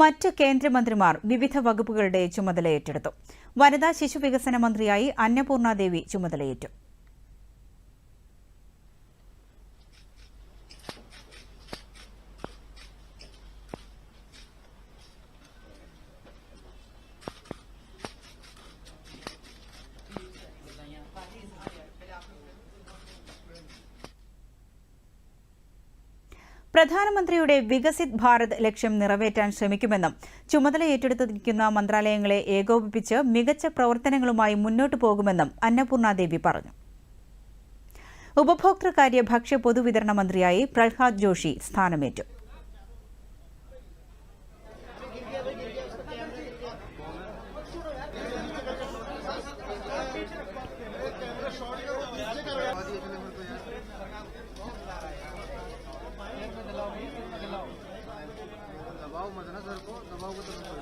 മറ്റ് കേന്ദ്രമന്ത്രിമാർ വിവിധ വകുപ്പുകളുടെ ചുമതലയേറ്റെടുത്തു. വനിതാ ശിശു വികസന മന്ത്രിയായി അന്നപൂർണാദേവി ചുമതലയേറ്റു. പ്രധാനമന്ത്രിയുടെ വികസിത് ഭാരത് ലക്ഷ്യം നിറവേറ്റാൻ ശ്രമിക്കുമെന്നും ചുമതല ഏറ്റെടുത്തിരിക്കുന്ന മന്ത്രാലയങ്ങളെ ഏകോപിപ്പിച്ച് മികച്ച പ്രവർത്തനങ്ങളുമായി മുന്നോട്ടു പോകുമെന്നും അന്നപൂർണാദേവി പറഞ്ഞു. ഉപഭോക്തൃകാര്യ ഭക്ഷ്യ പൊതുവിതരണ മന്ത്രിയായി Prahlad Joshi സ്ഥാനമേറ്റു. Vamos lá, vamos lá.